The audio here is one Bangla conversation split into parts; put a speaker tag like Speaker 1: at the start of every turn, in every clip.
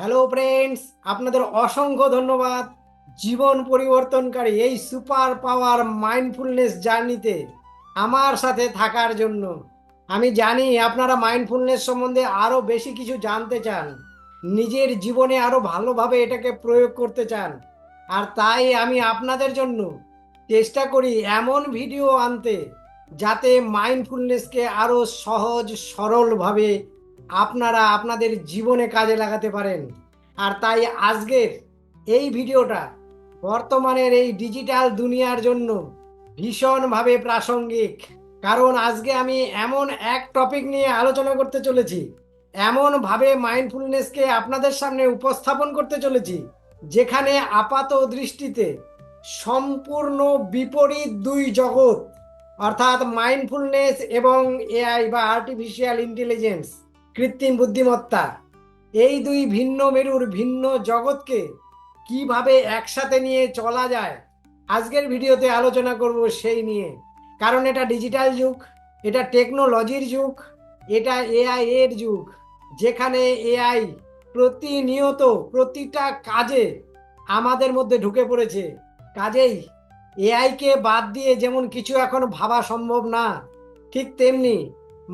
Speaker 1: হ্যালো ফ্রেন্ডস আপনাদের অসংখ্য ধন্যবাদ। জীবন পরিবর্তনকারী এই সুপার পাওয়ার মাইন্ডফুলনেস জার্নিতে আমার সাথে থাকার জন্য। আমি জানি আপনারা মাইন্ডফুলনেস সম্বন্ধে আরও বেশি কিছু জানতে চান। নিজের জীবনে আরও ভালোভাবে এটাকে প্রয়োগ করতে চান। আর তাই আমি আপনাদের জন্য চেষ্টা করি এমন ভিডিও আনতে, যাতে মাইন্ডফুলনেসকে আরও সহজ, সরলভাবে আপনারা আপনাদের জীবনে কাজে লাগাতে পারেন। আর তাই আজকের এই ভিডিওটা বর্তমানের এই ডিজিটাল দুনিয়ার জন্য ভীষণভাবে প্রাসঙ্গিক। কারণ আজকে আমি এমন এক টপিক নিয়ে আলোচনা করতে চলেছি, এমনভাবে মাইন্ডফুলনেসকে আপনাদের সামনে উপস্থাপন করতে চলেছি, যেখানে আপাত দৃষ্টিতে সম্পূর্ণ বিপরীত দুই জগৎ, অর্থাৎ মাইন্ডফুলনেস এবং এআই বা আর্টিফিশিয়াল ইন্টেলিজেন্স কৃত্রিম বুদ্ধিমত্তা। এই দুই ভিন্ন মেরুর ভিন্ন জগৎকে কীভাবে একসাথে নিয়ে চলা যায়, আজকের ভিডিওতে আলোচনা করব সেই নিয়ে। কারণ এটা ডিজিটাল যুগ, এটা টেকনোলজির যুগ, এটা এআই এর যুগ, যেখানে এআই প্রতিনিয়ত প্রতিটা কাজে আমাদের মধ্যে ঢুকে পড়েছে। কাজেই এআইকে বাদ দিয়ে যেমন কিছু এখন ভাবা সম্ভব না, ঠিক তেমনি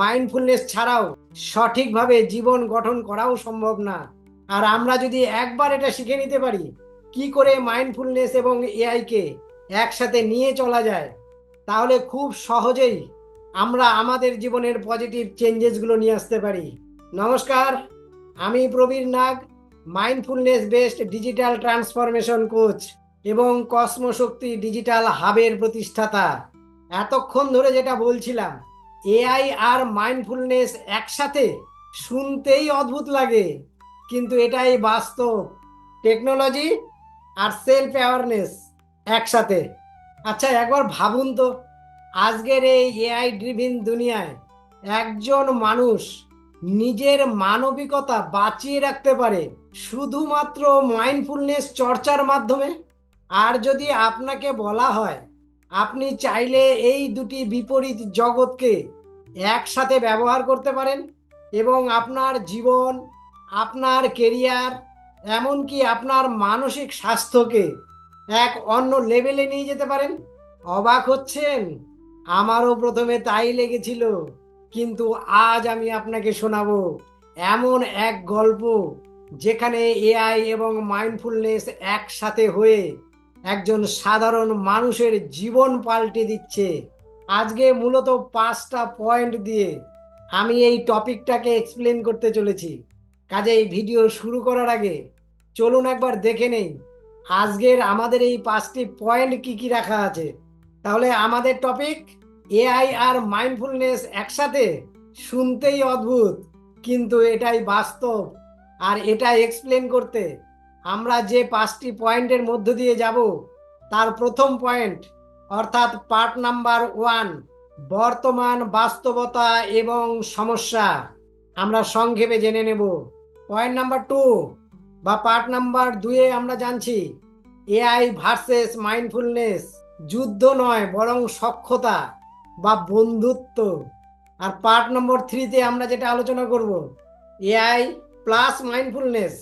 Speaker 1: মাইন্ডফুলনেস ছাড়াও সঠিকভাবে জীবন গঠন করাও সম্ভব না। আর আমরা যদি একবার এটা শিখে নিতে পারি, কি করে মাইন্ডফুলনেস এবং এআইকে একসাথে নিয়ে চলা যায়, তাহলে খুব সহজেই আমরা আমাদের জীবনের পজিটিভ চেঞ্জেসগুলো নিয়ে আসতে পারি। নমস্কার, আমি Prabir Nag mindfulness based digital transformation coach এবং কসমশক্তি ডিজিটাল হাবের প্রতিষ্ঠাতা। এতক্ষণ ধরে যেটা বলছিলাম এআই আর মাইন্ডফুলনেস একসাথে শুনতেই অদ্ভুত লাগে। কিন্তু এটাই বাস্তব। টেকনোলজি আর সেলফ অ্যাওয়ারনেস একসাথে। আচ্ছা একবার ভাবুন তো, আজকের এই এআই ড্রিভিন দুনিয়ায় একজন মানুষ নিজের মানবিকতা বাঁচিয়ে রাখতে পারে শুধুমাত্র মাইন্ডফুলনেস চর্চার মাধ্যমে? আর যদি আপনাকে বলা হয়, আপনি চাইলে এই দুটি বিপরীত জগৎকে একসাথে ব্যবহার করতে পারেন এবং আপনার জীবন, আপনার কেরিয়ার এমনকি আপনার মানসিক স্বাস্থ্যকে এক অন্য লেভেলে নিয়ে যেতে পারেন। অবাক হচ্ছেন? আমারও প্রথমে তাই লেগেছিল, কিন্তু আজ আমি আপনাকে শোনাবো এমন এক গল্প যেখানে এআই এবং মাইন্ডফুলনেস একসাথে হয়ে একজন সাধারণ মানুষের জীবন পাল্টে দিচ্ছে। আজকে মূলত পাঁচটা পয়েন্ট দিয়ে আমি এই টপিকটাকে এক্সপ্লেন করতে চলেছি। কাজে এই ভিডিও শুরু করার আগে চলুন একবার দেখে নেই, আজকের আমাদের এই পাঁচটি পয়েন্ট কি কি রাখা আছে। তাহলে আমাদের টপিক এআই আর মাইন্ডফুলনেস একসাথে শুনতেই অদ্ভুত, কিন্তু এটাই বাস্তব। আর এটা এক্সপ্লেন করতে আমরা যে পাঁচটি পয়েন্টের মধ্য দিয়ে যাব, তার প্রথম পয়েন্ট অর্থাৎ পার্ট নাম্বার ওয়ান, বর্তমান বাস্তবতা এবং সমস্যা। আমরা সংক্ষেপে জেনে নেব। পয়েন্ট নাম্বার টু বা পার্ট নাম্বার দুয়ে আমরা জানছি, এআই ভার্সেস মাইন্ডফুলনেস যুদ্ধ নয়, বরং সক্ষতা বা বন্ধুত্ব। আর পার্ট নম্বর থ্রিতে আমরা যেটা আলোচনা করব, AI plus mindfulness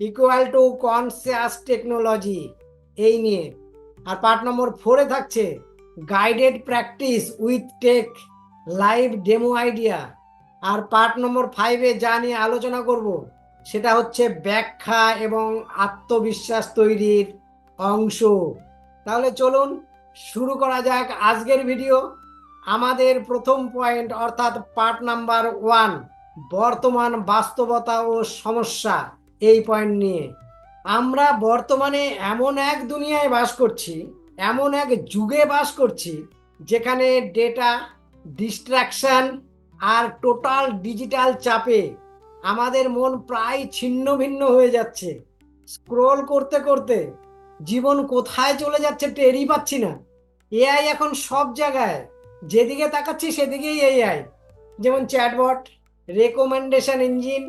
Speaker 1: equal to conscious technology, এই নিয়ে। আর পার্ট নম্বর ফোরে থাকছে guided practice with tech live demo idea R part number ফাইভে যা নিয়ে আলোচনা করব, সেটা হচ্ছে ব্যাখ্যা এবং আত্মবিশ্বাস তৈরির অংশ। তাহলে চলুন শুরু করা যাক আজকের ভিডিও আমাদের প্রথম পয়েন্ট অর্থাৎ পার্ট নাম্বার ওয়ান বর্তমান বাস্তবতা ও সমস্যা, এই পয়েন্ট নিয়ে। আমরা বর্তমানে এমন এক দুনিয়ায় বাস করছি, এমন এক যুগে বাস করছি, যেখানে ডেটা ডিস্ট্রাকশন আর টোটাল ডিজিটাল চাপে আমাদের মন প্রায় ছিন্ন ভিন্ন হয়ে যাচ্ছে। স্ক্রোল করতে করতে জীবন কোথায় চলে যাচ্ছে টেরই পাচ্ছি না। এআই এখন সব জায়গায়, যেদিকে তাকাচ্ছি সেদিকেই এআই যেমন chatbot recommendation engine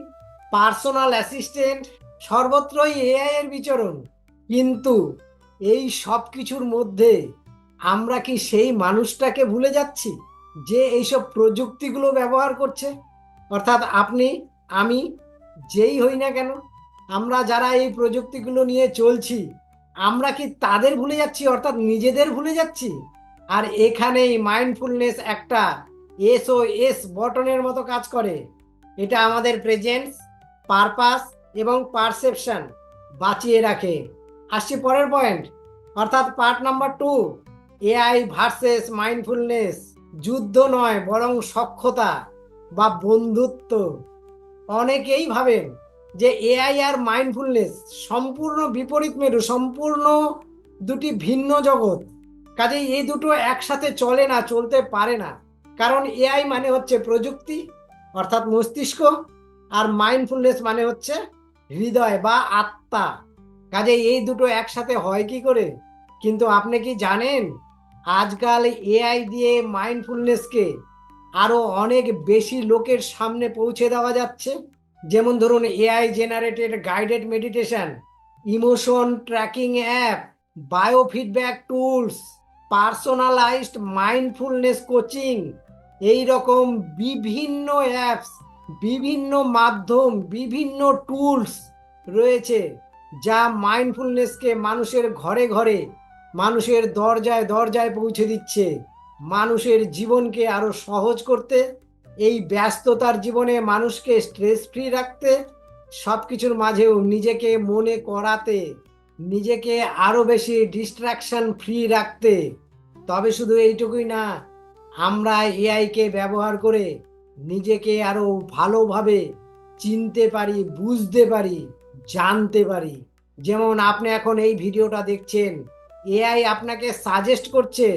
Speaker 1: personal assistant সর্বত্রই এআই এর বিচরণ। কিন্তু এই সব কিছুর মধ্যে আমরা কি সেই মানুষটাকে ভুলে যাচ্ছি যে এইসব প্রযুক্তিগুলো ব্যবহার করছে? অর্থাৎ আপনি, আমি, যেই হই না কেন, আমরা যারা এই প্রযুক্তিগুলো নিয়ে চলছি, আমরা কি তাদের ভুলে যাচ্ছি? অর্থাৎ নিজেদের ভুলে যাচ্ছি? আর এখানেই মাইন্ডফুলনেস একটা এস ও এস বটনের মতো কাজ করে। এটা আমাদের প্রেজেন্স পারপাস এবং পারসেপশন বাঁচিয়ে রাখে। আসছি পরের পয়েন্ট অর্থাৎ part number two AI versus mindfulness যুদ্ধ নয়, বরং সক্ষতা বা বন্ধুত্ব। অনেকেই ভাবেন যে এআই আর মাইন্ডফুলনেস সম্পূর্ণ বিপরীত মেরু, সম্পূর্ণ দুটি ভিন্ন জগৎ। কাজেই এই দুটো একসাথে চলে না, চলতে পারে না। কারণ এআই মানে হচ্ছে প্রযুক্তি, অর্থাৎ মস্তিষ্ক, আর মাইন্ডফুলনেস মানে হচ্ছে হৃদয় বা আত্মা। কাজে এই দুটো একসাথে হয় কি করে? কিন্তু আপনি কি জানেন? আজকাল এআই দিয়ে মাইন্ডফুলনেসকে আরও অনেক বেশি লোকের সামনে পৌঁছে দেওয়া যাচ্ছে। যেমন ধরুন AI generated guided meditation, emotion tracking app, biofeedback tools, personalised mindfulness coaching এই রকম বিভিন্ন অ্যাপস বিভিন্ন মাধ্যম, বিভিন্ন টুলস রয়েছে যা মাইন্ডফুলনেসকে মানুষের ঘরে ঘরে, মানুষের দরজায় দরজায় পৌঁছে দিচ্ছে। মানুষের জীবনকে আরও সহজ করতে, এই ব্যস্ততার জীবনে মানুষকে স্ট্রেস ফ্রি রাখতে সব কিছুর মাঝেও নিজেকে মনে করাতে, নিজেকে আরও বেশি ডিস্ট্রাকশন ফ্রি রাখতে। তবে শুধু এইটুকুই না, আমরা এআইকে ব্যবহার করে নিজেকে আরও ভালোভাবে চিনতে পারি, বুঝতে পারি, জানতে পারি। যেমন আপনি এখন এই ভিডিওটা দেখছেন, এআই আপনাকে সাজেস্ট করছে,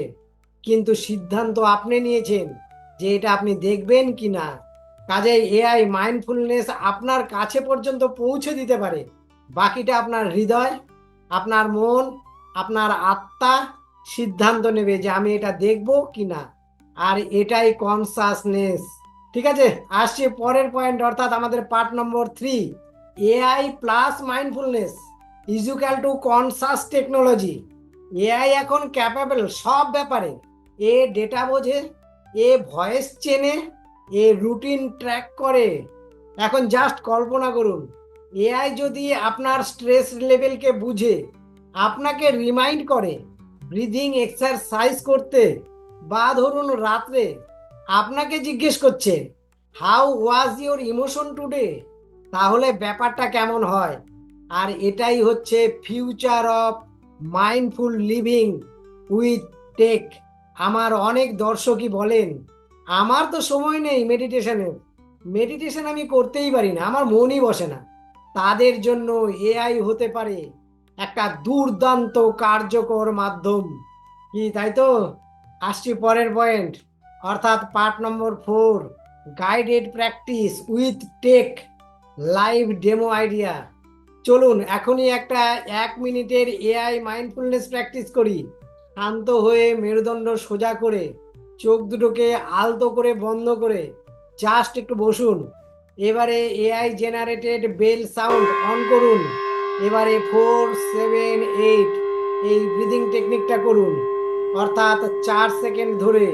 Speaker 1: কিন্তু সিদ্ধান্ত আপনি নিয়েছেন যে এটা আপনি দেখবেন কি না। কাজে এআই মাইন্ডফুলনেস আপনার কাছে পর্যন্ত পৌঁছে দিতে পারে। বাকিটা আপনার হৃদয়, আপনার মন, আপনার আত্মা সিদ্ধান্ত নেবে যে আমি এটা দেখব কি না। আর এটাই কনসাসনেস ঠিক আছে, আসছি পরের পয়েন্ট অর্থাৎ আমাদের part number three AI plus mindfulness equal to conscious technology AI এখন ক্যাপাবল সব ব্যাপারে। এ ডেটা বোঝে, এ ভয়েস চেনে, এ রুটিন ট্র্যাক করে। এখন জাস্ট কল্পনা করুন এআই যদি আপনার স্ট্রেস লেভেলকে বুঝে, আপনাকে রিমাইন্ড করে ব্রিদিং এক্সারসাইজ করতে, বা ধরুন রাত্রে আপনাকে জিজ্ঞেস করছে how was your emotion today তাহলে ব্যাপারটা কেমন হয়? আর এটাই হচ্ছে future of mindful living with tech আমার অনেক দর্শকই বলেন, আমার তো সময় নেই মেডিটেশনের মেডিটেশন আমি করতেই পারি না, আমার মনই বসে না। তাদের জন্য এআই হতে পারে একটা দুর্দান্ত কার্যকর মাধ্যম। কি তাই তো? আসছি পরের পয়েন্ট অর্থাৎ part number four guided practice with tech live demo idea চলুন, এখনই একটা এক মিনিটের এআই মাইন্ডফুলনেস প্র্যাকটিস করি। শান্ত হয়ে মেরুদণ্ড সোজা করে, চোখ দুটোকে আলতো করে বন্ধ করে জাস্ট একটু বসুন। এবারে AI generated bell sound on করুন। এবারে ফোর সেভেন এইট এই ব্রিদিং টেকনিকটা করুন। অর্থাৎ চার সেকেন্ড ধরে।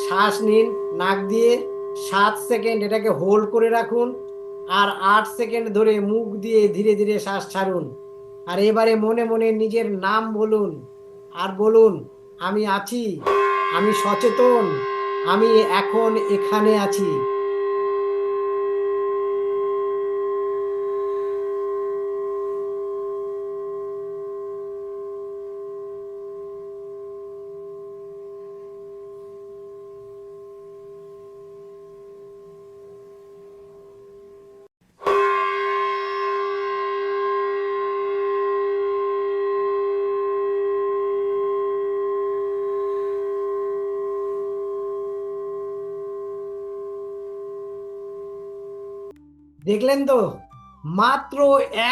Speaker 1: শ্বাস নিন, নাক দিয়ে সাত সেকেন্ড এটাকে হোল্ড করে রাখুন আর আট সেকেন্ড ধরে মুখ দিয়ে ধীরে ধীরে শ্বাস ছাড়ুন। আর এবারে মনে মনে নিজের নাম বলুন আর বলুন, আমি আছি, আমি সচেতন, আমি এখন এখানে আছি। দেখলেন তো? মাত্র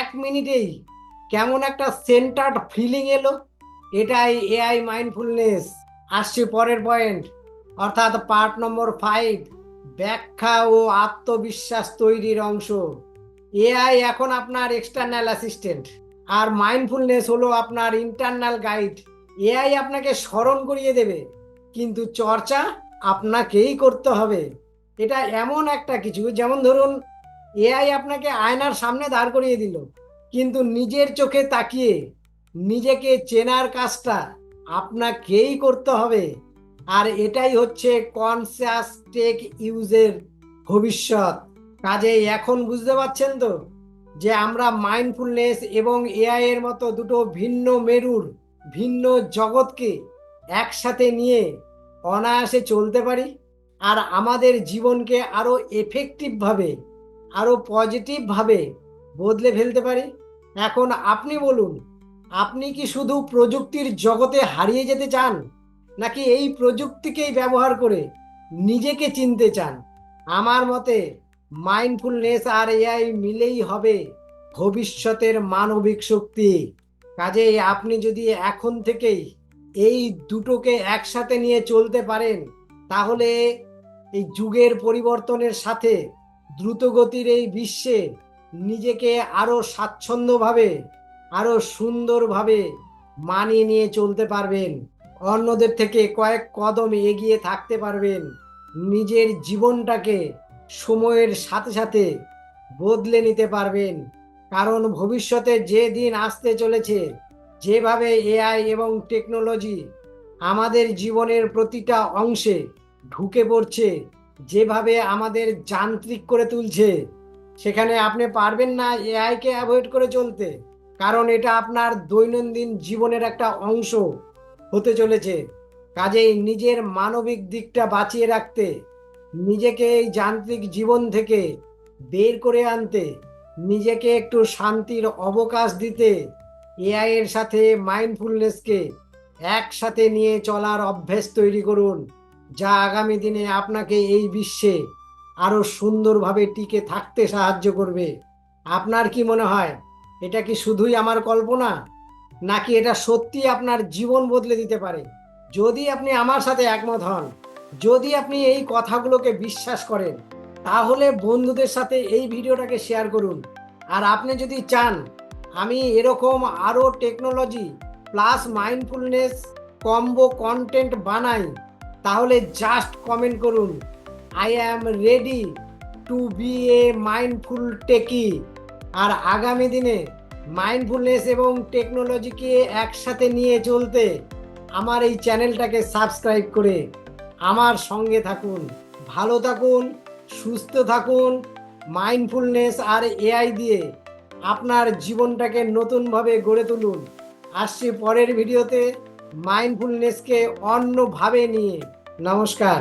Speaker 1: এক মিনিটেই কেমন একটা সেন্টার্ড ফিলিং এলো। এটাই এআই মাইন্ডফুলনেস আসছে পরের পয়েন্ট অর্থাৎ পার্ট নম্বর ফাইভ ব্যাখ্যা ও আত্মবিশ্বাস তৈরির অংশ। এআই এখন আপনার এক্সটার্নাল অ্যাসিস্ট্যান্ট আর মাইন্ডফুলনেস হলো আপনার ইন্টারনাল গাইড এআই আপনাকে স্মরণ করিয়ে দেবে। কিন্তু চর্চা আপনাকেই করতে হবে। এটা এমন একটা কিছু, যেমন ধরুন এআই আপনাকে আয়নার সামনে দাঁড় করিয়ে দিল, কিন্তু নিজের চোখে তাকিয়ে নিজেকে চেনার কাজটা আপনাকেই করতে হবে। আর এটাই হচ্ছে কনসিয়াস টেক ইউজের ভবিষ্যৎ। কাজে এখন বুঝতে পারছেন তো যে আমরা মাইন্ডফুলনেস এবং এআই এর মতো দুটো ভিন্ন মেরুর, ভিন্ন জগৎকে একসাথে নিয়ে অনায়াসে চলতে পারি। আর আমাদের জীবনকে আরও এফেক্টিভভাবে আরও পজিটিভভাবে বদলে ফেলতে পারি? এখন আপনি বলুন, আপনি কি শুধু প্রযুক্তির জগতে হারিয়ে যেতে চান? নাকি এই প্রযুক্তিকেই ব্যবহার করে নিজেকে চিনতে চান? আমার মতে মাইন্ডফুলনেস আর এআই মিলেই হবে ভবিষ্যতের মানবিক শক্তি। কাজেই আপনি যদি এখন থেকেই এই দুটোকে একসাথে নিয়ে চলতে পারেন, তাহলে এই যুগের পরিবর্তনের সাথে দ্রুতগতির এই বিশ্বে নিজেকে আরও স্বাচ্ছন্দ্যভাবে, আরও সুন্দরভাবে মানিয়ে নিয়ে চলতে পারবেন। অন্যদের থেকে কয়েক কদম এগিয়ে থাকতে পারবেন। নিজের জীবনটাকে সময়ের সাথে সাথে বদলে নিতে পারবেন। কারণ ভবিষ্যতে যে দিন আসতে চলেছে, যেভাবে এআই এবং টেকনোলজি আমাদের জীবনের প্রতিটা অংশে ঢুকে পড়ছে যেভাবে আমাদের যান্ত্রিক করে তুলছে, সেখানে আপনি পারবেন না এআইকে অ্যাভয়েড করে চলতে। কারণ এটা আপনার দৈনন্দিন জীবনের একটা অংশ হতে চলেছে। কাজেই নিজের মানবিক দিকটা বাঁচিয়ে রাখতে, নিজেকে এই যান্ত্রিক জীবন থেকে বের করে আনতে, নিজেকে একটু শান্তির অবকাশ দিতে এআই এর সাথে মাইন্ডফুলনেসকে একসাথে নিয়ে চলার অভ্যেস তৈরি করুন। যা আগামী দিনে আপনাকে এই বিশ্বে আরও সুন্দরভাবে টিকে থাকতে সাহায্য করবে। আপনার কি মনে হয়, এটা কি শুধুই আমার কল্পনা? নাকি এটা সত্যি আপনার জীবন বদলে দিতে পারে? যদি আপনি আমার সাথে একমত হন, যদি আপনি এই কথাগুলোকে বিশ্বাস করেন, তাহলে বন্ধুদের সাথে এই ভিডিওটাকে শেয়ার করুন। আর আপনি যদি চান, আমি এরকম আরও technology plus mindfulness combo content বানাই তাহলে জাস্ট কমেন্ট করুন। I am ready to be a mindful techie আর আগামী দিনে মাইন্ডফুলনেস এবং টেকনোলজিকে একসাথে নিয়ে চলতে আমার এই চ্যানেলটাকে সাবস্ক্রাইব করে আমার সঙ্গে থাকুন। ভালো থাকুন, সুস্থ থাকুন মাইন্ডফুলনেস আর এআই দিয়ে আপনার জীবনটাকে নতুনভাবে গড়ে তুলুন। আসছি পরের ভিডিওতে মাইন্ডফুলনেসকে অন্যভাবে নিয়ে নমস্কার।